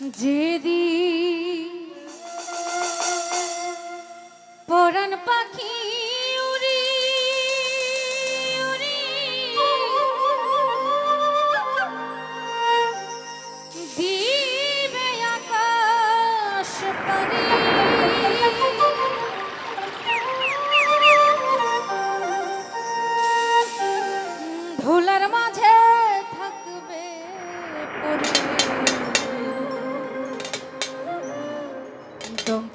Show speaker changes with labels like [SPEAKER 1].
[SPEAKER 1] যেদি পরাণ পাখি উড়ি উড়ি। দিবে আকাশ পারি ধুলার মাঝে থাকবে পরি। 좀